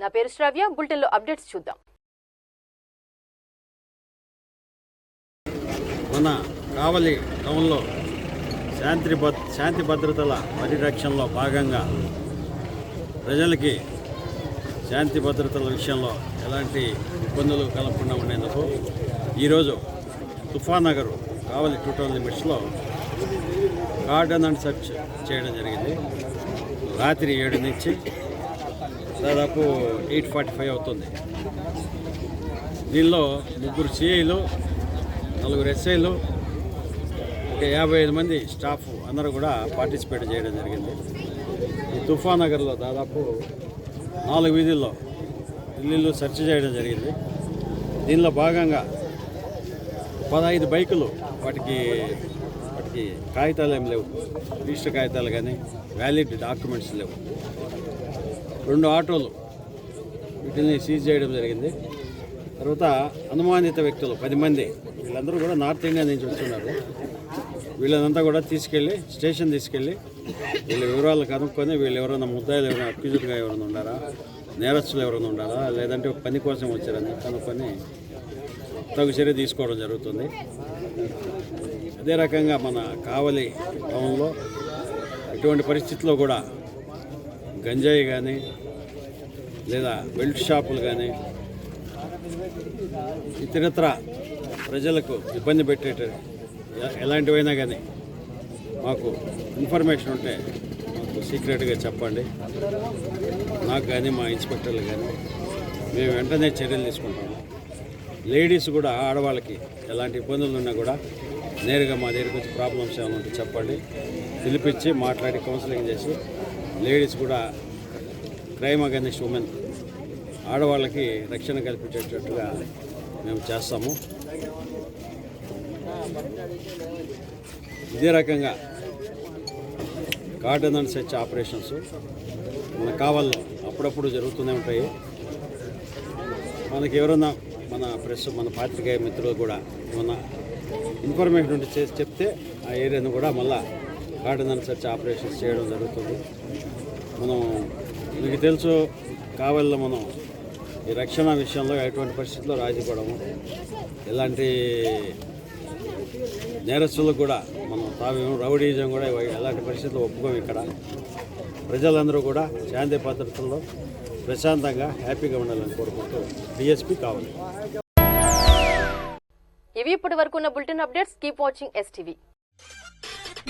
నా పేరు శ్రావ్య. బులెటిన్లో అప్డేట్స్ చూద్దాం. మన కావలి టౌన్లో శాంతి భద్ర శాంతి భద్రతల పరిరక్షణలో భాగంగా ప్రజలకి శాంతి భద్రతల విషయంలో ఎలాంటి ఇబ్బందులు కలగకుండా ఉండేందుకు ఈరోజు తుఫాన్ నగర్ కావలి టూ టౌన్ లిమిట్స్లో గార్డెన్ అండ్ సెర్చ్ చేయడం జరిగింది. రాత్రి ఏడు నుంచి దాదాపు ఎయిట్ ఫార్టీ ఫైవ్ అవుతుంది. దీనిలో ముగ్గురు సిఐలు నలుగురు ఎస్ఐలు ఒక యాభై ఐదు మంది స్టాఫ్ అందరూ కూడా పార్టిసిపేట్ చేయడం జరిగింది. ఈ తుఫాన్ నగర్లో దాదాపు నాలుగు వీధుల్లో ఇల్లు సెర్చ్ చేయడం జరిగింది. దీనిలో భాగంగా పదహైదు బైకులు వాటికి వాటికి కాగితాలు ఏం లేవు. రిజిస్టర్ కాగితాలు కానీ వ్యాలిడ్ డాక్యుమెంట్స్ లేవు. రెండు ఆటోలు వీటిని సీజ్ చేయడం జరిగింది. తర్వాత అనుమానిత వ్యక్తులు పది మంది వీళ్ళందరూ కూడా నార్త్ ఇండియా నుంచి వస్తున్నారు. వీళ్ళనంతా కూడా తీసుకెళ్ళి స్టేషన్ తీసుకెళ్ళి వీళ్ళ వివరాలు కనుక్కొని వీళ్ళు ఎవరైనా ముద్దాయిలు ఎవరైనా అక్యూజ్డ్గా ఎవరైనా ఉండారా? నేరస్తులు ఎవరైనా ఉండారా? లేదంటే పని కోసం వచ్చారని కనుక్కొని తగు చర్య తీసుకోవడం జరుగుతుంది. అదే రకంగా మన కావలి టౌన్లో ఎటువంటి పరిస్థితుల్లో కూడా గంజాయి కానీ లేదా బెల్ట్ షాపులు కానీ ఇతరత్ర ప్రజలకు ఇబ్బంది పెట్టేట ఎలాంటివైనా కానీ మాకు ఇన్ఫర్మేషన్ ఉంటే మాకు సీక్రెట్గా చెప్పండి. నాకు కానీ మా ఇన్స్పెక్టర్లు కానీ మేము వెంటనే చర్యలు తీసుకుంటాము. లేడీస్ కూడా ఆడవాళ్ళకి ఎలాంటి ఇబ్బందులు ఉన్నా కూడా నేరుగా మా దగ్గరికి వచ్చి ప్రాబ్లమ్స్ ఏమైనా ఉంటే చెప్పండి. పిలిపించి మాట్లాడి కౌన్సిలింగ్ చేసి లేడీస్ కూడా క్రైమ్ అగెనిస్ట్ ఉమెన్ ఆడవాళ్ళకి రక్షణ కల్పించేటట్టుగా మేము చేస్తాము. ఇదే రకంగా కాటన్ అండ్ సెచ్ ఆపరేషన్స్ మన కావాల్లో అప్పుడప్పుడు జరుగుతూనే ఉంటాయి. మనకి ఎవరన్నా మన ప్రెస్ మన పాత్రికేయ మిత్రులు కూడా ఏమన్నా ఇన్ఫర్మేషన్ ఉంటే చేసి చెప్తే ఆ ఏరియాను కూడా మళ్ళా కాటన్ అండ్ సెర్చ్ ఆపరేషన్స్ చేయడం జరుగుతుంది. మనం మీకు తెలుసు కావాలలో మనం ఈ రక్షణ విషయంలో ఎటువంటి పరిస్థితుల్లో రాజీ ఇలాంటి ఎలాంటి నేరస్తులకు కూడా మనం తావేమో రౌడీజం కూడా ఎలాంటి పరిస్థితుల్లో ఒప్పుకోము ఇక్కడ. ప్రజలందరూ కూడా శాంతి భద్రతల్లో ప్రశాంతంగా హ్యాపీగా ఉండాలని కోరుకుంటూ డిఎస్పీ కావాలి. ఇవి ఇప్పటి వరకు ఉన్న bulletin updates. Keep watching STV